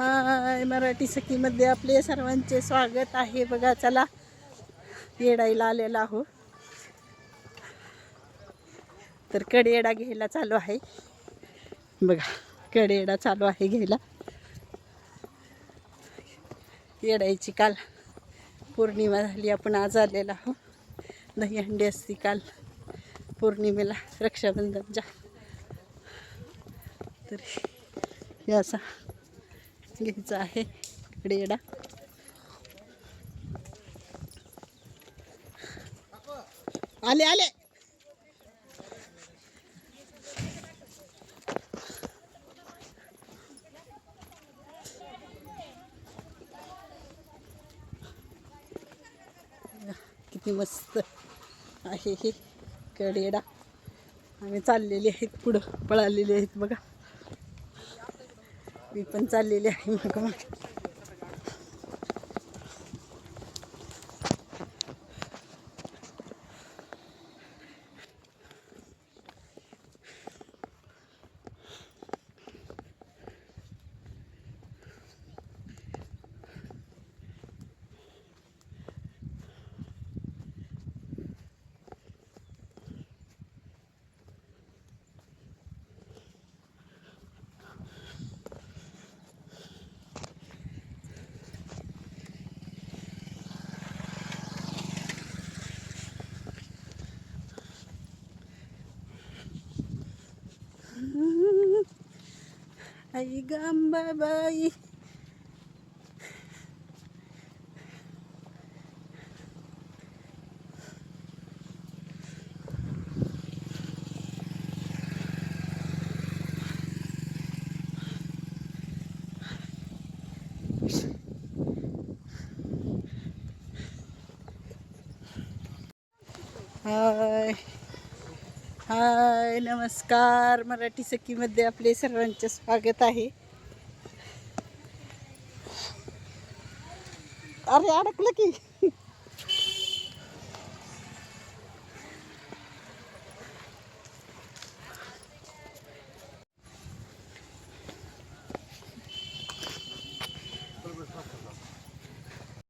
हाय मराठी सखीमध्ये आपले सर्वांचे स्वागत आहे. बघा चला येडायला आलेला आहो. तर कडेडा घ्यायला चालू आहे. बघा कडेडा चालू आहे घ्यायला. येडायची काल पौर्णिमा झाली आपण आज आलेला आहो. दहीहंडी असती काल पौर्णिमेला. रक्षाबंधनच्या. तर हे असा घ्यायचा आहे. रेडा आले आले. किती मस्त आहे हे. कडेडा आम्ही चाललेले आहेत पुढं पळालेले आहेत बघा. मी पण चाललेली आहे मग मग आई गंबाबाई हाय हाय नमस्कार. मराठी सखीमध्ये आपले सर्वांचे स्वागत आहे. अरे अडकलं की.